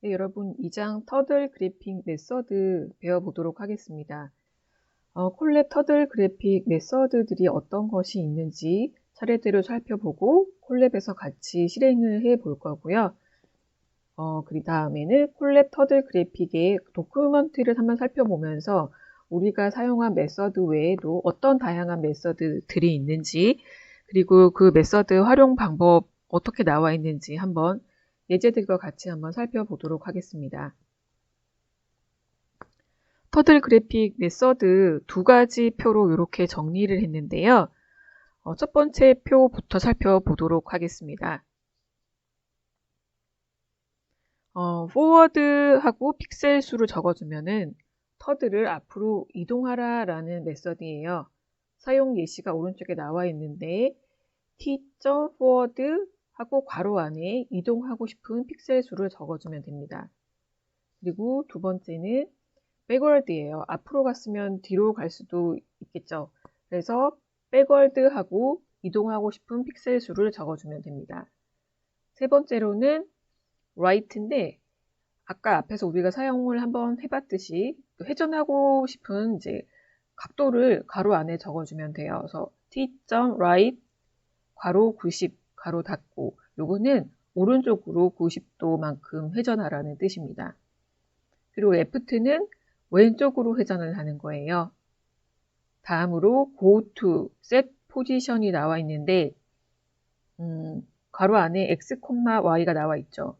네, 여러분 2장 터들 그래픽 메서드 배워보도록 하겠습니다. 어, 콜랩 터들 그래픽 메서드들이 어떤 것이 있는지 차례대로 살펴보고 콜랩에서 같이 실행을 해 볼 거고요. 어, 그 다음에는 콜랩 터들 그래픽의 도큐먼트를 한번 살펴보면서 우리가 사용한 메서드 외에도 어떤 다양한 메서드들이 있는지 그리고 그 메서드 활용 방법 어떻게 나와 있는지 한번 예제들과 같이 한번 살펴보도록 하겠습니다. 터들 그래픽 메서드 두 가지 표로 이렇게 정리를 했는데요. 어, 첫 번째 표부터 살펴보도록 하겠습니다. 어, forward하고 픽셀 수를 적어주면은 터들을 앞으로 이동하라 라는 메서드예요. 사용 예시가 오른쪽에 나와 있는데 t.forward 하고 괄호 안에 이동하고 싶은 픽셀 수를 적어주면 됩니다. 그리고 두 번째는 backward예요. 앞으로 갔으면 뒤로 갈 수도 있겠죠. 그래서 backward 하고 이동하고 싶은 픽셀 수를 적어주면 됩니다. 세 번째로는 right인데 아까 앞에서 우리가 사용을 한번 해봤듯이 회전하고 싶은 이제 각도를 가로 안에 적어주면 돼요. 그래서 t.right 괄호 90 가로 닫고 요거는 오른쪽으로 90도만큼 회전하라는 뜻입니다. 그리고 left는 왼쪽으로 회전을 하는 거예요. 다음으로 go to, set 포지션이 나와 있는데 음, 괄호 안에 x, y가 나와 있죠.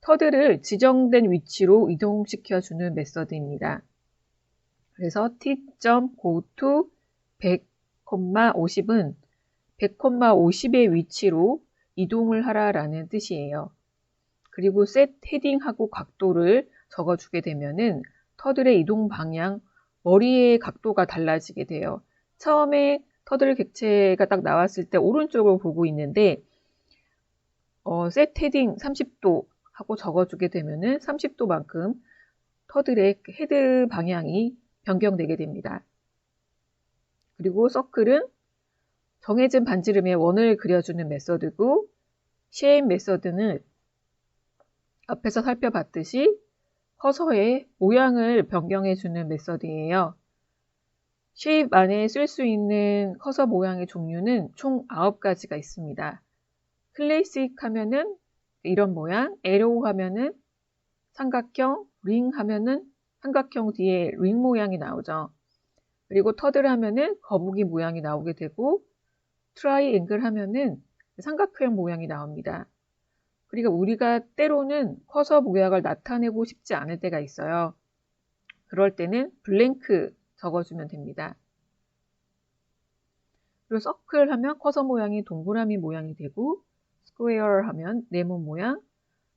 터들을 지정된 위치로 이동시켜 주는 메서드입니다. 그래서 t.go to 100, 50은 100,50의 위치로 이동을 하라라는 뜻이에요. 그리고 set 헤딩하고 각도를 적어주게 되면은 터들의 이동 방향, 머리의 각도가 달라지게 돼요. 처음에 터들 객체가 딱 나왔을 때 오른쪽으로 보고 있는데 어, set 헤딩 30도 하고 적어주게 되면은 30도만큼 터들의 헤드 방향이 변경되게 됩니다. 그리고 서클은 정해진 반지름의 원을 그려주는 메서드고 쉐임 메서드는 앞에서 살펴봤듯이 커서의 모양을 변경해주는 메서드예요. 쉐입 안에 쓸 수 있는 커서 모양의 종류는 총 9가지가 있습니다. 클래식 하면은 이런 모양, 에로우 하면은 삼각형, 링 하면은 삼각형 뒤에 링 모양이 나오죠. 그리고 터들 하면은 거북이 모양이 나오게 되고 트라이앵글 하면은 삼각형 모양이 나옵니다. 그리고 우리가 때로는 커서 모양을 나타내고 싶지 않을 때가 있어요. 그럴 때는 블랭크 적어주면 됩니다. 그리고 서클 하면 커서 모양이 동그라미 모양이 되고 스퀘어 하면 네모 모양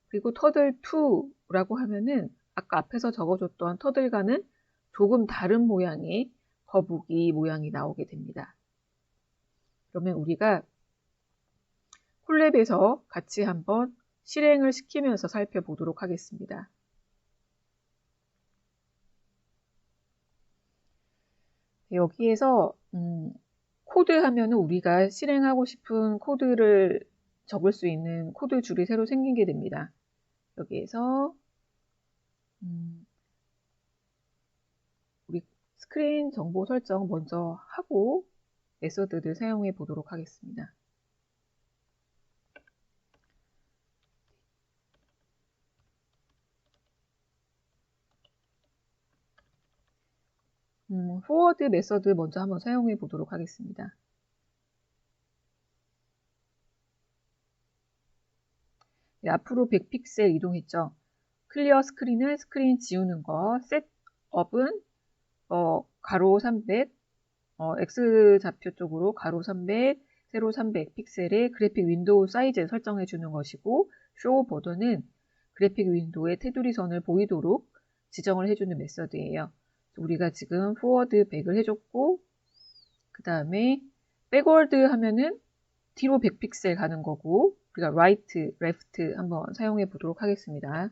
그리고 터들 2라고 하면은 아까 앞에서 적어줬던 터들과는 조금 다른 모양의 거북이 모양이 나오게 됩니다. 그러면 우리가 콜랩에서 같이 한번 실행을 시키면서 살펴보도록 하겠습니다. 여기에서 음, 코드 하면은 우리가 실행하고 싶은 코드를 적을 수 있는 코드 줄이 새로 생기게 됩니다. 여기에서 음, 우리 스크린 정보 설정 먼저 하고 메서드를 사용해 보도록 하겠습니다. 음, forward 메서드 먼저 한번 사용해 보도록 하겠습니다. 네, 앞으로 100픽셀 이동했죠. 클리어 스크린은 스크린 지우는 거, 셋업은 어, 가로 300, 어, X좌표 쪽으로 가로 300, 세로 300 픽셀의 그래픽 윈도우 사이즈 설정해 주는 것이고 쇼 보드는 그래픽 윈도우의 테두리 선을 보이도록 지정을 해주는 메서드예요. 우리가 지금 forward 100을 해줬고 그 다음에 backward 하면은 뒤로 100픽셀 가는 거고 우리가 right, left 한번 사용해 보도록 하겠습니다.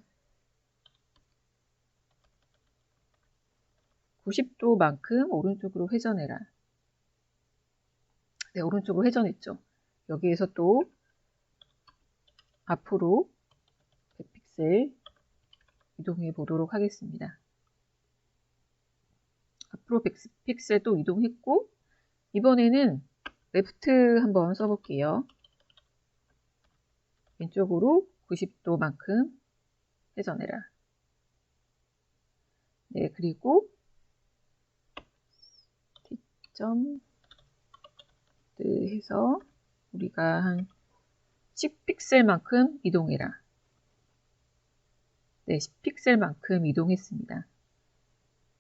90도만큼 오른쪽으로 회전해라. 네, 오른쪽으로 회전했죠. 여기에서 또 앞으로 100픽셀 이동해 보도록 하겠습니다. 앞으로 픽셀도 이동했고 이번에는 레프트 한번 써볼게요. 왼쪽으로 90도만큼 회전해라. 네, 그리고 점 해서 우리가 한 10픽셀만큼 이동해라. 네, 10픽셀만큼 이동했습니다.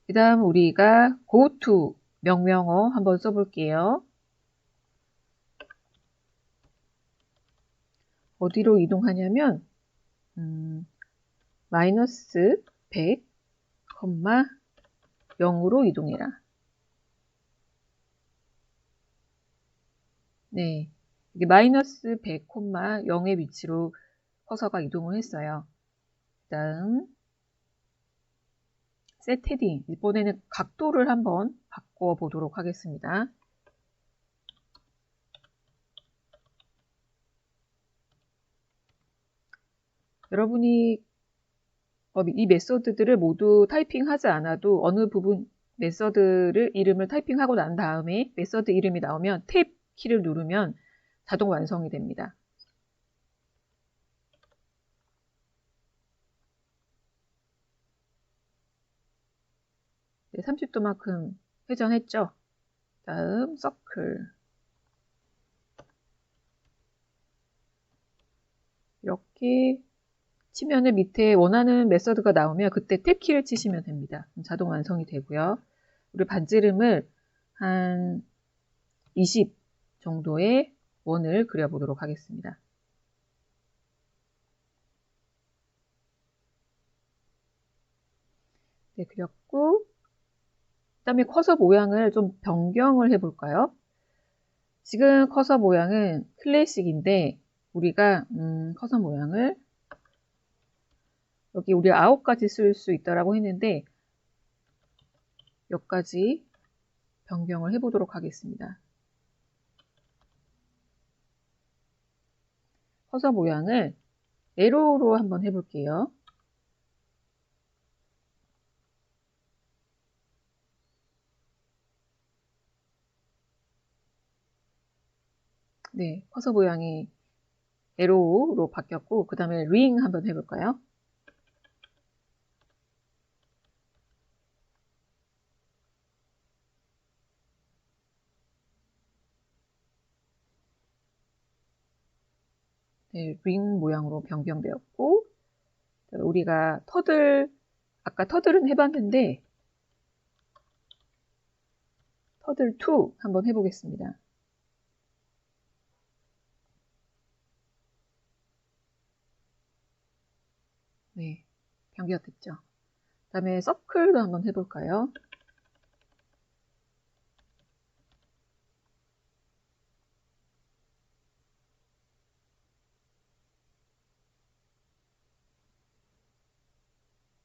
그 다음 우리가 goto 명명어 한번 써볼게요. 어디로 이동하냐면 음, 마이너스 100, 0으로 이동해라. 네, 이게 마이너스 100, 0의 위치로 커서가 이동을 했어요. 그 다음 셋 헤딩 이번에는 각도를 한번 바꿔 보도록 하겠습니다. 여러분이 어, 이 메서드들을 모두 타이핑하지 않아도 어느 부분 메서드를 이름을 타이핑하고 난 다음에 메서드 이름이 나오면 탭 키를 누르면 자동 완성이 됩니다. 네, 30도만큼 회전했죠. 다음 서클 이렇게 치면은 밑에 원하는 메서드가 나오면 그때 탭키를 치시면 됩니다. 자동 완성이 되고요. 우리 반지름을 한 20 정도의 원을 그려보도록 하겠습니다. 네, 그렸고 그 다음에 커서 모양을 좀 변경을 해볼까요? 지금 커서 모양은 클래식인데 우리가 음, 커서 모양을 여기 우리 아홉 가지 쓸 수 있다라고 했는데 몇 가지 변경을 해보도록 하겠습니다. 커서 모양을 에로로 한번 해볼게요. 네, 커서 모양이 에로로 바뀌었고 그 다음에 링 한번 해볼까요? 링 모양으로 변경되었고 우리가 터들 아까 터들은 해봤는데 터들 2 한번 해보겠습니다. 네, 변경됐죠. 그 다음에 서클도 한번 해볼까요?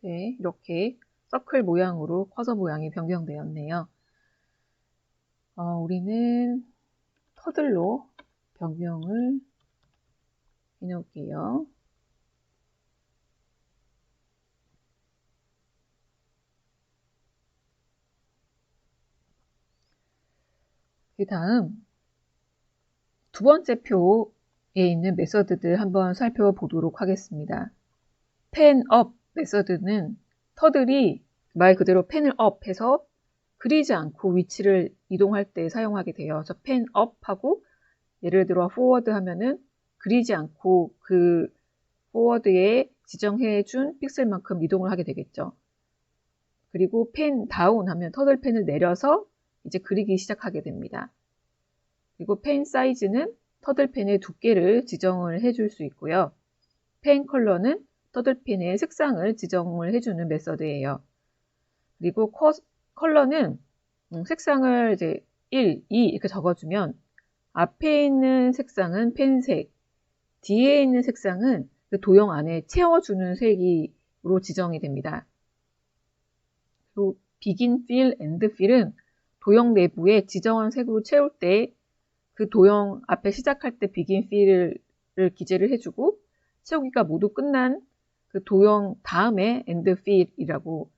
네, 이렇게 서클 모양으로 커서 모양이 변경되었네요. 어, 우리는 터들로 변경을 해놓을게요. 그 다음 두 번째 표에 있는 메서드들 한번 살펴보도록 하겠습니다. 펜업 메서드는 터들이 말 그대로 펜을 업해서 그리지 않고 위치를 이동할 때 사용하게 돼요. 저펜 업하고 예를 들어 forward 하면은 그리지 않고 그 forward에 지정해 준 픽셀만큼 이동을 하게 되겠죠. 그리고 펜 다운 하면 터들 펜을 내려서 이제 그리기 시작하게 됩니다. 그리고 펜 사이즈는 터들 펜의 두께를 지정을 해줄 수 있고요. 펜 컬러는 터들펜의 색상을 지정을 해주는 메서드예요. 그리고 커, 컬러는 음, 색상을 이제 1, 2 이렇게 적어주면 앞에 있는 색상은 펜색, 뒤에 있는 색상은 그 도형 안에 채워주는 색으로 지정이 됩니다. 그리고 begin fill, end fill은 도형 내부에 지정한 색으로 채울 때 그 도형 앞에 시작할 때 begin fill을 기재를 해주고 채우기가 모두 끝난 그 도형 다음에 end field이라고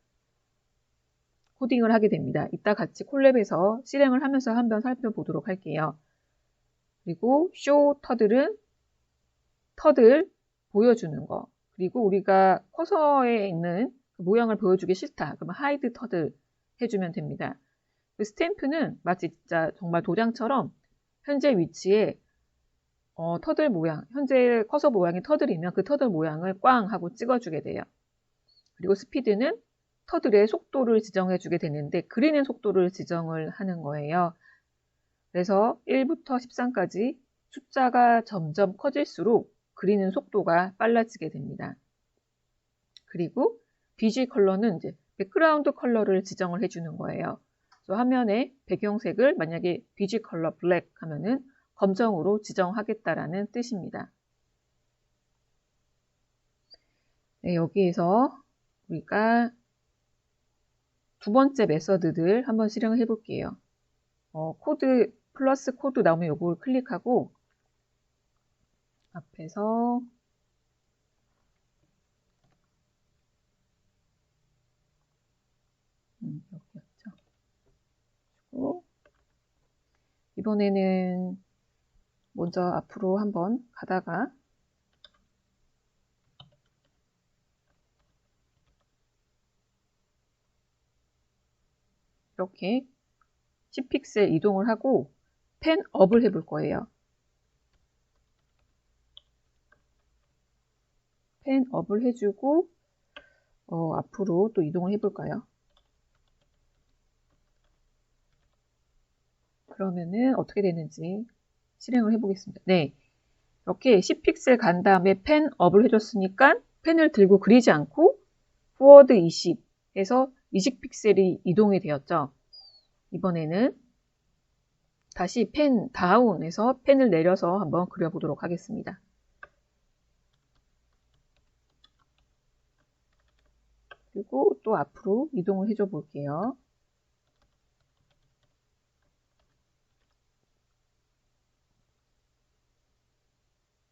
코딩을 하게 됩니다. 이따 같이 콜랩에서 실행을 하면서 한번 살펴보도록 할게요. 그리고 show 터들은 터들 보여주는 거. 그리고 우리가 커서에 있는 그 모양을 보여주기 싫다. 그러면 hide 터들 해주면 됩니다. 그 스탬프는 마치 진짜 정말 도장처럼 현재 위치에 어, 터들 모양, 현재 커서 모양이 터들이면 그 터들 모양을 꽝 하고 찍어주게 돼요. 그리고 스피드는 터들의 속도를 지정해주게 되는데 그리는 속도를 지정을 하는 거예요. 그래서 1부터 13까지 숫자가 점점 커질수록 그리는 속도가 빨라지게 됩니다. 그리고 BG 컬러는 이제 백그라운드 컬러를 지정을 해주는 거예요. 화면에 배경색을 만약에 BG 컬러 블랙 하면은 검정으로 지정하겠다라는 뜻입니다. 네, 여기에서 우리가 두 번째 메서드들 한번 실행을 해볼게요. 어, 코드 플러스 코드 나오면 이걸 클릭하고 앞에서 음, 여기였죠. 그리고 이번에는 먼저 앞으로 한번 가다가 이렇게 10픽셀 이동을 하고 펜 업을 해볼 거예요. 펜 업을 해주고 어, 앞으로 또 이동을 해볼까요? 그러면은 어떻게 되는지 실행을 해보겠습니다. 네, 이렇게 10픽셀 간 다음에 펜 업을 해줬으니까 펜을 들고 그리지 않고 포워드 20 해서 20픽셀이 이동이 되었죠. 이번에는 다시 펜 다운해서 펜을 내려서 한번 그려보도록 하겠습니다. 그리고 또 앞으로 이동을 해줘 볼게요.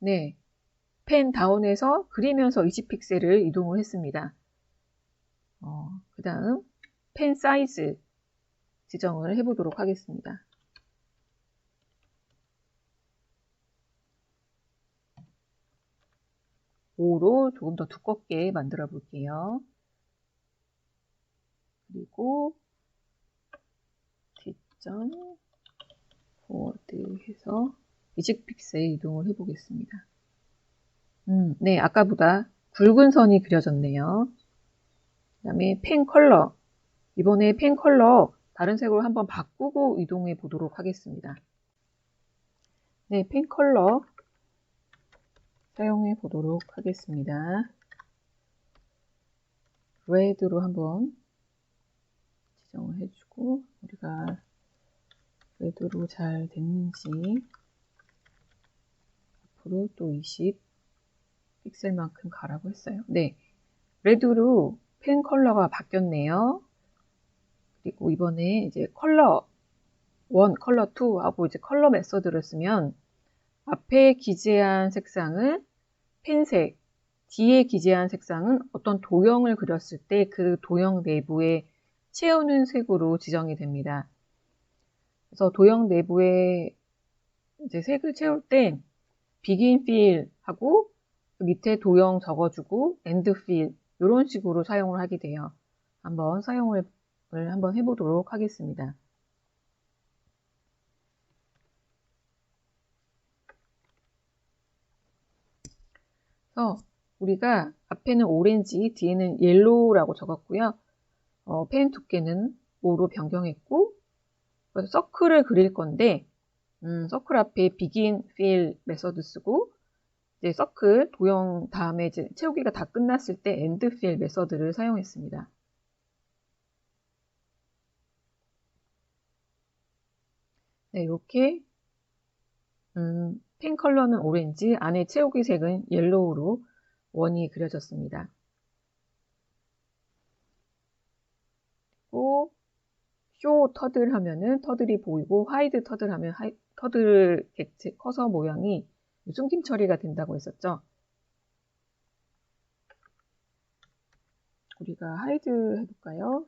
네, 펜 다운해서 그리면서 20픽셀을 이동을 했습니다. 어, 그 다음 펜 사이즈 지정을 해보도록 하겠습니다. 오로 조금 더 두껍게 만들어 볼게요. 그리고 뒷점 포워드 해서 20픽셀 이동을 해보겠습니다. 음, 네, 아까보다 굵은 선이 그려졌네요. 그 다음에 펜 컬러. 이번에 펜 컬러 다른 색으로 한번 바꾸고 이동해 보도록 하겠습니다. 네, 펜 컬러 사용해 보도록 하겠습니다. 레드로 한번 지정을 해주고 우리가 레드로 잘 됐는지 앞으로 또 20 픽셀만큼 가라고 했어요. 네, 레드로 펜 컬러가 바뀌었네요. 그리고 이번에 이제 컬러 1, 컬러 2 하고 이제 컬러 메서드를 쓰면 앞에 기재한 색상은 펜색, 뒤에 기재한 색상은 어떤 도형을 그렸을 때 그 도형 내부에 채우는 색으로 지정이 됩니다. 그래서 도형 내부에 이제 색을 채울 때 begin fill 하고 그 밑에 도형 적어주고 end fill 이런 식으로 사용을 하게 돼요. 한번 사용을 한번 해보도록 하겠습니다. 그래서 우리가 앞에는 오렌지, 뒤에는 옐로우라고 적었고요. 어, 펜 두께는 5로 변경했고 그래서 서클을 그릴 건데 음, 서클 앞에 begin, fill 메서드 쓰고 이제 서클 도형 다음에 이제 채우기가 다 끝났을 때 end fill 메서드를 사용했습니다. 네, 이렇게 음, 펜 컬러는 오렌지, 안에 채우기 색은 옐로우로 원이 그려졌습니다. 그리고 쇼 터들 하면은 터들이 보이고 하이드 터들 하면 하이, 터들 커서 모양이 숨김 처리가 된다고 했었죠. 우리가 하이드 해볼까요?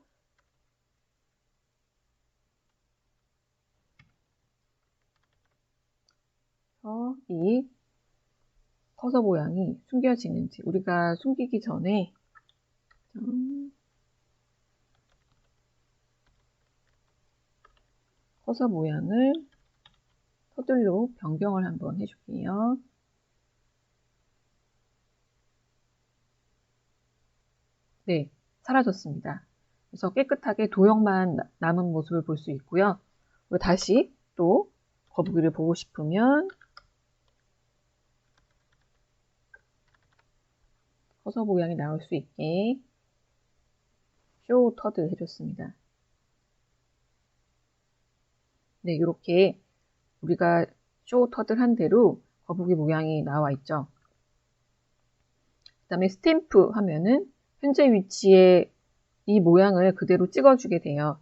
이 커서 모양이 숨겨지는지 우리가 숨기기 전에 커서 모양을 터들로 변경을 한번 해줄게요. 네, 사라졌습니다. 그래서 깨끗하게 도형만 남은 모습을 볼 수 있고요. 다시 또 거북이를 보고 싶으면 커서 모양이 나올 수 있게 쇼 터드 해줬습니다. 네, 이렇게 우리가 쇼 터들 한 대로 거북이 모양이 나와 있죠. 그 다음에 스탬프 하면은 현재 위치에 이 모양을 그대로 찍어주게 돼요.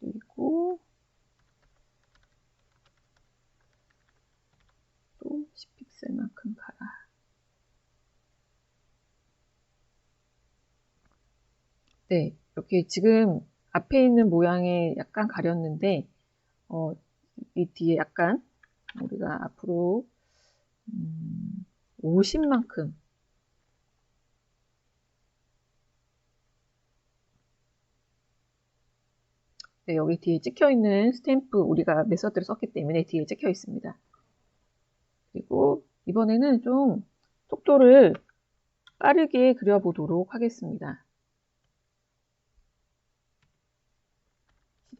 그리고 또 10픽셀만큼 가라. 네, 이렇게 지금 앞에 있는 모양에 약간 가렸는데 어, 이 뒤에 약간 우리가 앞으로 음, 50만큼 네, 여기 뒤에 찍혀 있는 스탬프 우리가 메서드를 썼기 때문에 뒤에 찍혀 있습니다. 그리고 이번에는 좀 속도를 빠르게 그려보도록 하겠습니다.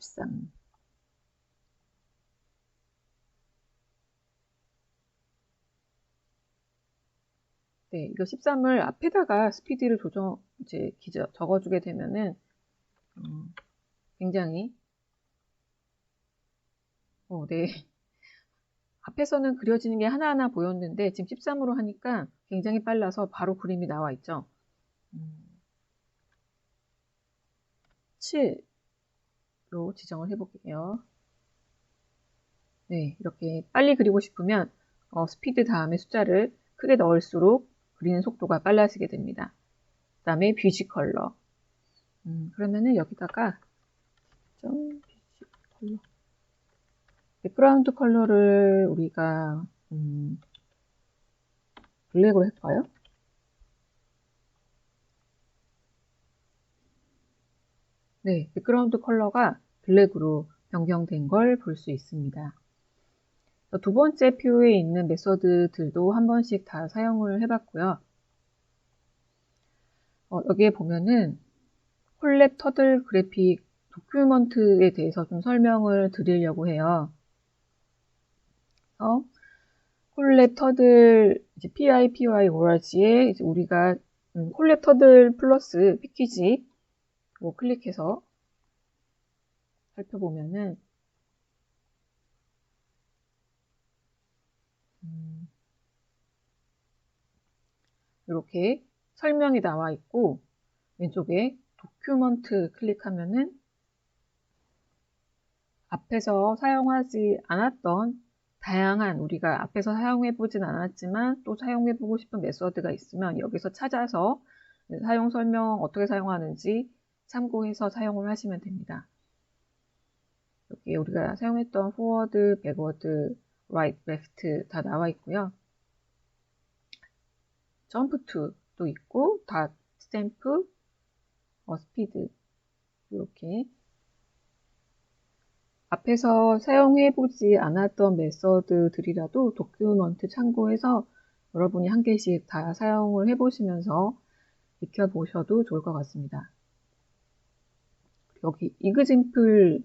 13 네, 이거 13을 앞에다가 스피드를 조정, 이제 기저, 적어주게 되면은, 음, 굉장히, 어, 네. 앞에서는 그려지는 게 하나하나 보였는데, 지금 13으로 하니까 굉장히 빨라서 바로 그림이 나와 있죠. 음, 7 로 지정을 해볼게요. 네, 이렇게 빨리 그리고 싶으면, 어, 스피드 다음에 숫자를 크게 넣을수록 그리는 속도가 빨라지게 됩니다. 그 다음에 뷰지 컬러. 음, 그러면은 여기다가 좀 뷰지 컬러. 백그라운드 컬러를 우리가 음, 블랙으로 할까요? 네, 백그라운드 컬러가 블랙으로 변경된 걸 볼 수 있습니다. 두 번째 표에 있는 메서드들도 한 번씩 다 사용을 해봤고요. 어, 여기에 보면은 콜랩 터들 그래픽 도큐먼트에 대해서 좀 설명을 드리려고 해요. 어, 콜랩 터들 PIPY 오라지에 이제 우리가 음, 콜랩 터들 플러스 패키지 뭐 클릭해서 살펴보면은 이렇게 설명이 나와 있고 왼쪽에 도큐먼트 클릭하면은 앞에서 사용하지 않았던 다양한 우리가 앞에서 사용해 보진 않았지만 또 사용해 보고 싶은 메서드가 있으면 여기서 찾아서 사용 설명 어떻게 사용하는지 참고해서 사용을 하시면 됩니다. 여기 우리가 사용했던 forward, backward, right, left 다 나와 있고요. 점프 투도 있고 다 스탬프 어, 스피드 이렇게 앞에서 사용해보지 않았던 메서드들이라도 도큐먼트 참고해서 여러분이 한 개씩 다 사용을 해보시면서 익혀보셔도 좋을 것 같습니다. 여기 이그젠플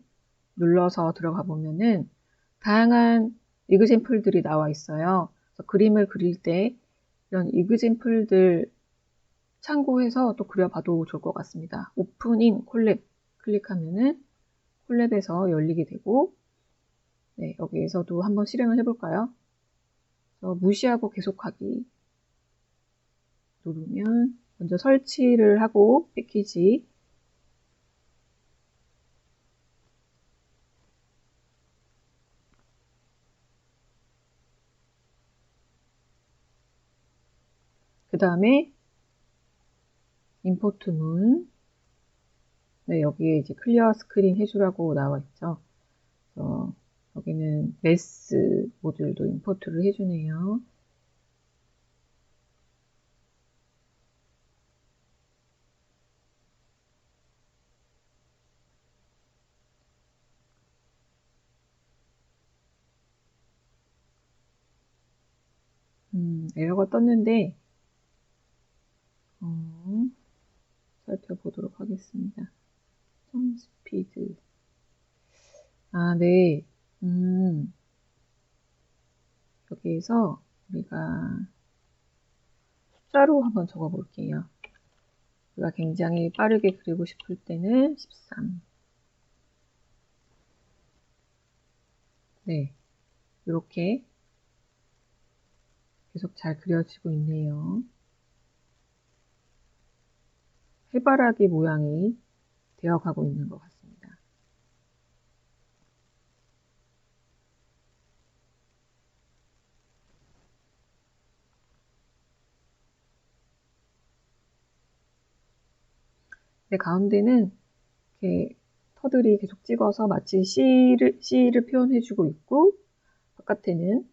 눌러서 들어가 보면은 다양한 이그젠플들이 나와 있어요. 그림을 그릴 때 이런 이그젠플들 참고해서 또 그려봐도 좋을 것 같습니다. 오픈인 콜랩 클릭하면은 콜랩에서 열리게 되고 네, 여기에서도 한번 실행을 해볼까요? 무시하고 계속하기 누르면 먼저 설치를 하고 패키지 그 다음에 임포트 문 네, 여기에 이제 클리어 스크린 해주라고 나와 있죠. 그래서 여기는 메스 모듈도 임포트를 해주네요. 음, 에러가 떴는데 어, 살펴보도록 하겠습니다. 점 스피드 아, 네. 음, 여기에서 우리가 숫자로 한번 적어 볼게요. 우리가 굉장히 빠르게 그리고 싶을 때는 13. 네. 이렇게 계속 잘 그려지고 있네요. 해바라기 모양이 되어가고 있는 것 같습니다. 네, 가운데는 이렇게 터들이 계속 찍어서 마치 C를, C를 표현해주고 있고, 바깥에는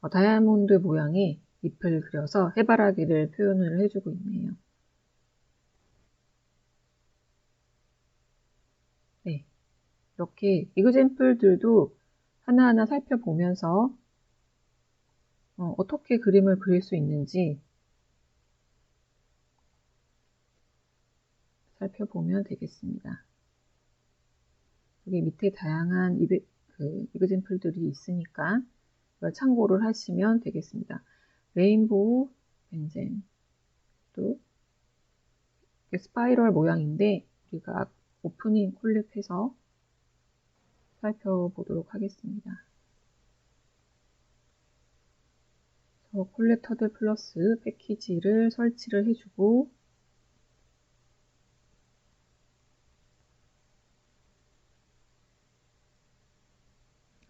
어, 다이아몬드 모양의 잎을 그려서 해바라기를 표현을 해주고 있네요. 네, 이렇게 이그젠플들도 하나하나 살펴보면서 어, 어떻게 그림을 그릴 수 있는지 살펴보면 되겠습니다. 여기 밑에 다양한 이베, 그 이그젠플들이 있으니까 이걸 참고를 하시면 되겠습니다. 레인보우 벤젠 또 스파이럴 모양인데 우리가 오프닝 콜랩해서 살펴보도록 하겠습니다. 콜렉터들 플러스 패키지를 설치를 해주고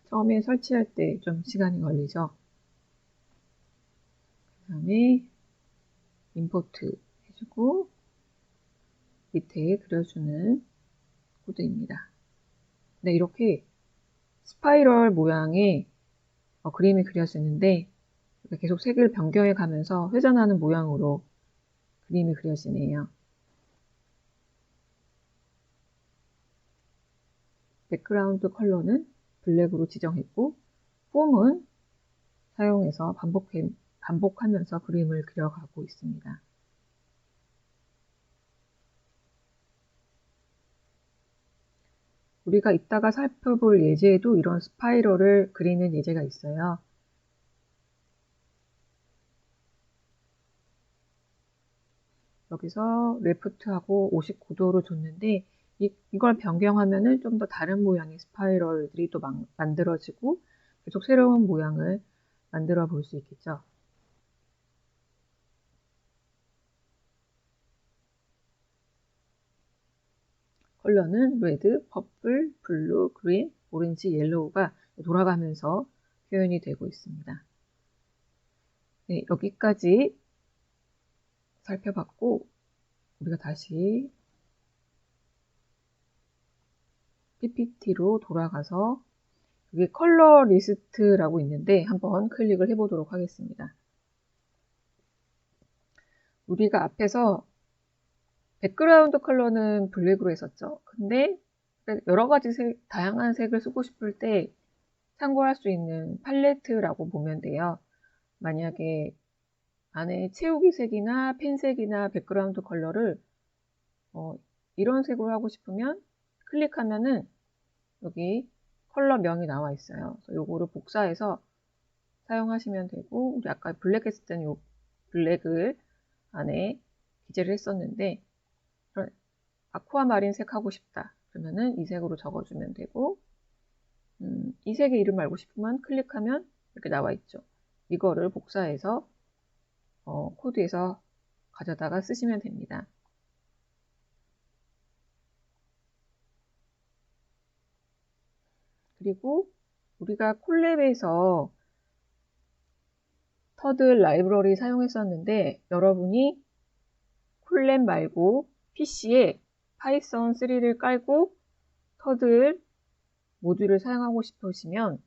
처음에 설치할 때 좀 시간이 걸리죠. 그 다음에 임포트 해주고 밑에 그려주는 코드입니다. 네, 이렇게 스파이럴 모양의 어, 그림이 그려지는데 계속 색을 변경해 가면서 회전하는 모양으로 그림이 그려지네요. 백그라운드 컬러는 블랙으로 지정했고 폼은 사용해서 반복해, 반복하면서 그림을 그려가고 있습니다. 우리가 이따가 살펴볼 예제에도 이런 스파이럴을 그리는 예제가 있어요. 여기서 레프트하고 59도로 줬는데 이, 이걸 변경하면은 좀 더 다른 모양의 스파이럴들이 또 만, 만들어지고 계속 새로운 모양을 만들어 볼 수 있겠죠. 컬러는 레드, 퍼플, 블루, 그린, 오렌지, 옐로우가 돌아가면서 표현이 되고 있습니다. 네, 여기까지 살펴봤고 우리가 다시 PPT로 돌아가서 여기 컬러 리스트라고 있는데 한번 클릭을 해보도록 하겠습니다. 우리가 앞에서 백그라운드 컬러는 블랙으로 했었죠. 근데 여러 가지 색, 다양한 색을 쓰고 싶을 때 참고할 수 있는 팔레트라고 보면 돼요. 만약에 안에 채우기 색이나 펜색이나 백그라운드 컬러를 어, 이런 색으로 하고 싶으면 클릭하면은 여기 컬러 명이 나와 있어요. 요거를 복사해서 사용하시면 되고 우리 아까 블랙 했을 때는 요 블랙을 안에 기재를 했었는데 아쿠아 마린색 하고 싶다. 그러면은 이 색으로 적어주면 되고 음, 이 색의 이름 알고 싶으면 클릭하면 이렇게 나와 있죠. 이거를 복사해서 어, 코드에서 가져다가 쓰시면 됩니다. 그리고 우리가 콜랩에서 터드 라이브러리 사용했었는데 여러분이 쿨랩 말고 PC에 파이썬 3를 깔고 터들 모듈을 사용하고 싶으시면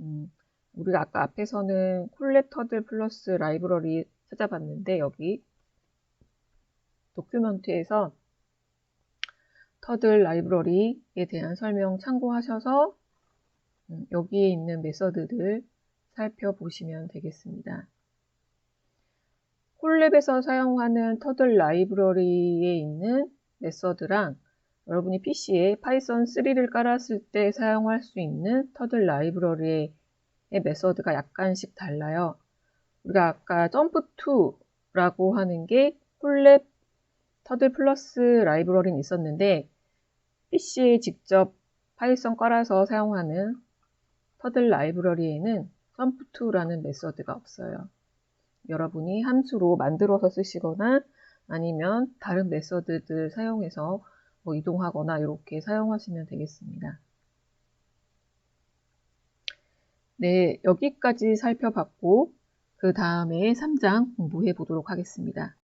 음, 우리가 아까 앞에서는 콜랩 터들 플러스 라이브러리 찾아봤는데 여기 도큐먼트에서 터들 라이브러리에 대한 설명 참고하셔서 음, 여기에 있는 메서드들 살펴보시면 되겠습니다. 콜랩에서 사용하는 터들 라이브러리에 있는 메서드랑 여러분이 PC에 파이썬 3를 깔았을 때 사용할 수 있는 터들 라이브러리의 메서드가 약간씩 달라요. 우리가 아까 점프2라고 하는 게 콜랩 터들 플러스 라이브러리는 있었는데 PC에 직접 파이썬 깔아서 사용하는 터들 라이브러리에는 점프2라는 메서드가 없어요. 여러분이 함수로 만들어서 쓰시거나 아니면 다른 메서드들 사용해서 뭐 이동하거나 이렇게 사용하시면 되겠습니다. 네, 여기까지 살펴봤고 그 다음에 3장 공부해 보도록 하겠습니다.